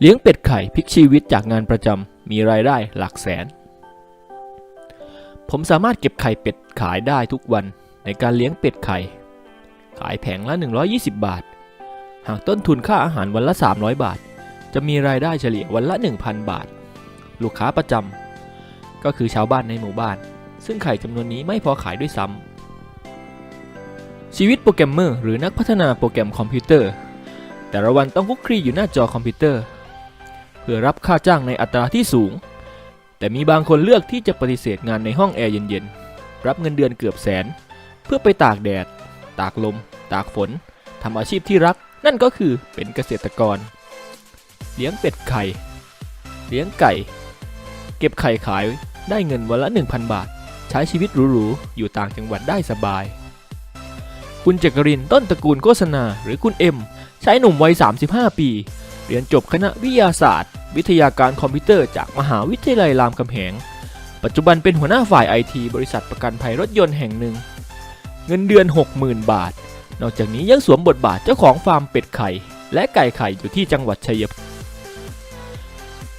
เลี้ยงเป็ดไข่พลิกชีวิตจากงานประจำมีรายได้หลักแสน ผมสามารถเก็บไข่เป็ดขายได้ทุกวันในการเลี้ยงเป็ดไข่ ขายแผงละ 120 บาท หากต้นทุนค่าอาหารวันละ 300 บาท จะมีรายได้เฉลี่ยวันละ 1,000 บาท ลูกค้าประจำก็คือชาวบ้านในหมู่บ้าน ซึ่งไข่จำนวนนี้ไม่พอขายด้วยซ้ำชีวิตโปรแกรมเมอร์หรือนักพัฒนาโปรแกรมคอมพิวเตอร์ แต่ละวันต้องคุกคลีอยู่หน้าจอคอมพิวเตอร์ พื่อรับค่าจ้างในอัตราที่สูง แต่มีบางคนเลือกที่จะปฏิเสธงานในห้องแอร์เย็นๆ รับเงินเดือนเกือบแสน เพื่อไปตากแดด ตากลม ตากฝนทำอาชีพที่รัก นั่นก็คือเป็นเกษตรกร เลี้ยงเป็ดไข่ เลี้ยงไก่ เก็บไข่ขายได้เงินวันละ 1,000 บาท ใช้ชีวิตหรูๆ อยู่ต่างจังหวัดได้สบาย คุณจักรินต้นตระกูลโฆษณาหรือคุณเอ็มชายหนุ่มวัย 35 ปี เรียนจบคณะวิทยาศาสตร์ วิทยาการคอมพิวเตอร์จากมหาวิทยาลัยรามคำแหง ปัจจุบันเป็นหัวหน้าฝ่ายไอทีบริษัทประกันภัยรถยนต์แห่งหนึ่ง เงินเดือน 60,000 บาท นอกจากนี้ยังสวมบทบาทเจ้าของฟาร์มเป็ดไข่ และไก่ไข่อยู่ที่จังหวัดชัยภูมิ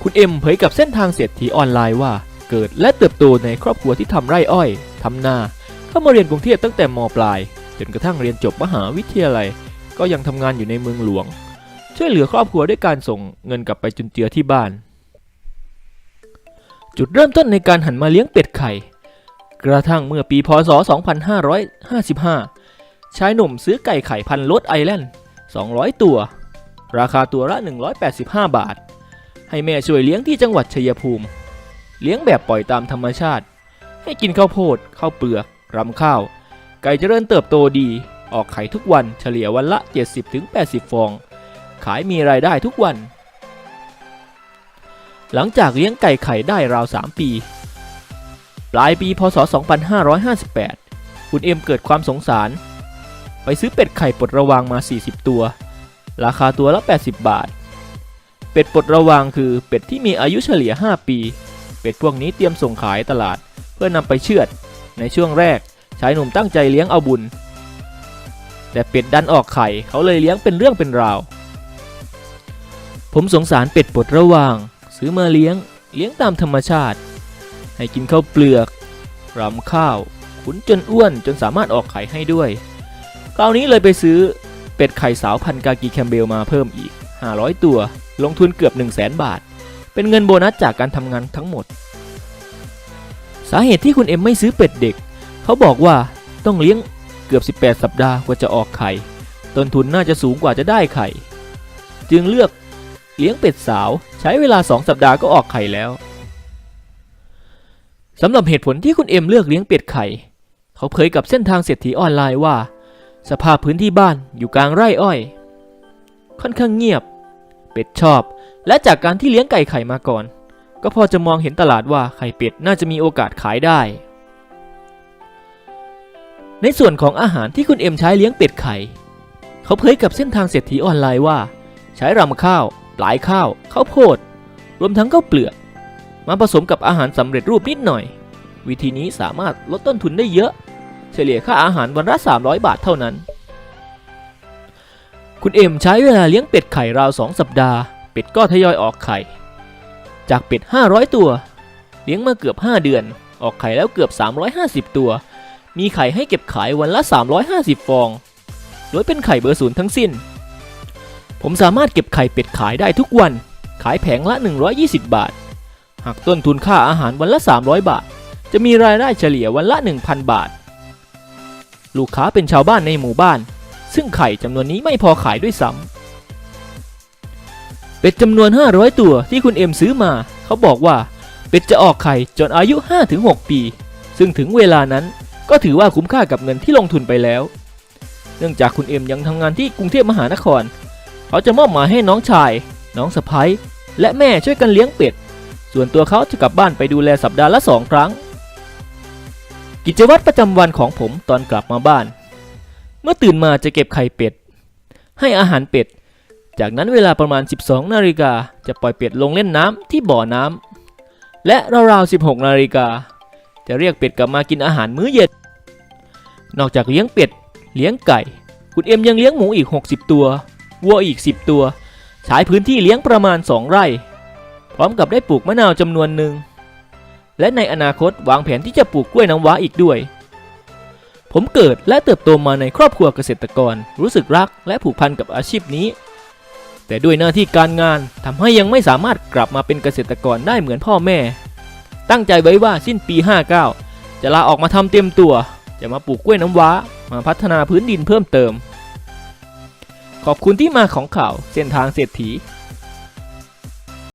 คุณเอ็มเผยกับเส้นทางเศรษฐีออนไลน์ว่า เกิดและเติบโตในครอบครัวที่ทำไร่อ้อยทำนาเข้ามาเรียนกรุงเทพตั้งแต่มปลาย จนกระทั่งเรียนจบมหาวิทยาลัย ก็ยังทำงานอยู่ในเมืองหลวง ช่วยเหลือครอบครัวด้วยการส่งเงินกลับไปจุนเจือที่บ้าน จุดเริ่มต้นในการหันมาเลี้ยงเป็ดไข่ กระทั่งเมื่อปีพศ 2555 ชายหนุ่มซื้อไก่ไข่พันธุ์โรดไอแลนด์ 200 ตัว ราคาตัวละ 185 บาท ให้แม่ช่วยเลี้ยงที่จังหวัดชัยภูมิ เลี้ยงแบบปล่อยตามธรรมชาติ ให้กินข้าวโพดข้าวเปลือกรำข้าว ไก่เจริญเติบโตดี ออกไข่ทุกวันเฉลี่ยวันละ 70-80 ฟอง ขายมีรายได้ทุกวัน หลังจากเลี้ยงไก่ไข่ได้ราว 3 ปี ปลายปีพศ 2558 คุณเอ็มเกิดความสงสาร ไปซื้อเป็ดไข่ปลดระวางมา 40 ตัว ราคาตัวละ 80 บาท เป็ดปลดระวางคือเป็ดที่มีอายุเฉลี่ย 5 ปี เป็ดพวกนี้เตรียมส่งขายตลาดเพื่อนำไปเชือด ในช่วงแรกชายหนุ่มตั้งใจเลี้ยงเอาบุญแต่เป็ดดันออกไข่เขาเลยเลี้ยงเป็นเรื่องเป็นราว ผมสงสารเป็ดปลดระวาง ซื้อมาเลี้ยง เลี้ยงตามธรรมชาติ ให้กินข้าวเปลือกรำข้าว ขุนจนอ้วนจนสามารถออกไข่ให้ด้วย คราวนี้เลยไปซื้อเป็ดไข่สาวพันกากีแคมเบลมาเพิ่มอีก 500 ตัว ลงทุนเกือบ 1 0 0 0 0แบาท เป็นเงินโบนัสจากการทำงานทั้งหมด สาเหตุที่คุณเอ็มไม่ซื้อเป็ดเด็ก เขาบอกว่าต้องเลี้ยงเกือบ 18 สัปดาห์กว่าจะออกไข่ ต้นทุนน่าจะสูงกว่าจะได้ไข่ จึงเลือก เลี้ยงเป็ดสาว ใช้เวลา 2 สัปดาห์ก็ออกไข่แล้วสำหรับเหตุผลที่คุณเอ็มเลือกเลี้ยงเป็ดไข่ เขาเผยกับเส้นทางเศรษฐีออนไลน์ว่า สภาพพื้นที่บ้านอยู่กลางไร่อ้อย ค่อนข้างเงียบ เป็ดชอบ และจากการที่เลี้ยงไก่ไข่มาก่อน ก็พอจะมองเห็นตลาดว่าไข่เป็ดน่าจะมีโอกาสขายได้ ในส่วนของอาหารที่คุณเอ็มใช้เลี้ยงเป็ดไข่ เขาเผยกับเส้นทางเศรษฐีออนไลน์ว่า ใช้รำข้าว ปลายข้าวข้าวโพด รวมทั้งข้าวเปลือก มาผสมกับอาหารสำเร็จรูปนิดหน่อย วิธีนี้สามารถลดต้นทุนได้เยอะ เฉลี่ยค่าอาหารวันละ 300 บาทเท่านั้น คุณเอ็มใช้เวลาเลี้ยงเป็ดไข่ราว 2 สัปดาห์ เป็ดก็ทยอยออกไข่ จากเป็ด 500 ตัว เลี้ยงมาเกือบ 5 เดือน ออกไข่แล้วเกือบ 350 ตัว มีไข่ให้เก็บขายวันละ 350 ฟอง โดยเป็นไข่เบอร์ศูนย์ทั้งสิ้น ผมสามารถเก็บไข่เป็ดขายได้ทุกวัน ขายแผงละ 120 บาท หากต้นทุนค่าอาหารวันละ 300 บาท จะมีรายได้เฉลี่ยวันละ 1,000 บาท ลูกค้าเป็นชาวบ้านในหมู่บ้าน ซึ่งไข่จำนวนนี้ไม่พอขายด้วยซ้ำเป็ดจำนวน 500 ตัวที่คุณเอ็มซื้อมา เขาบอกว่า เป็ดจะออกไข่จนอายุ 5-6 ปี ซึ่งถึงเวลานั้นก็ถือว่าคุ้มค่ากับเงินที่ลงทุนไปแล้ว เนื่องจากคุณเอ็มยังทำงานที่กรุงเทพมหานคร เขาจะมอบหมายให้น้องชาย น้องสะพ้ยและแม่ช่วยกันเลี้ยงเป็ด ส่วนตัวเขาจะกลับบ้านไปดูแลสัปดาห์ละสองครั้ง กิจวัตรประจำวันของผมตอนกลับมาบ้าน เมื่อตื่นมาจะเก็บไข่เป็ด ให้อาหารเป็ด จากนั้นเวลาประมาณ 12 นาฬิกาจะปล่อยเป็ดลงเล่นน้ำที่บ่อน้ำและราวๆ 16 นาฬิกาจะเรียกเป็ดกลับมากินอาหารมื้อเย็น นอกจากเลี้ยงเป็ด เลี้ยงไก่ คุณเอ็มยังเลี้ยงหมูอีก 60 ตัว วัวอีก 10 ตัว ใช้พื้นที่เลี้ยงประมาณ 2 ไร่ พร้อมกับได้ปลูกมะนาวจำนวนหนึ่ง และในอนาคตวางแผนที่จะปลูกกล้วยน้ำว้าอีกด้วย ผมเกิดและเติบโตมาในครอบครัวเกษตรกร รู้สึกรักและผูกพันกับอาชีพนี้ แต่ด้วยหน้าที่การงานทำให้ยังไม่สามารถกลับมาเป็นเกษตรกรได้เหมือนพ่อแม่ ตั้งใจไว้ว่าสิ้นปี 59 จะลาออกมาทำเต็มตัว จะมาปลูกกล้วยน้ำว้า มาพัฒนาพื้นดินเพิ่มเติม ขอบคุณที่มาของข่าวเส้นทางเศรษฐี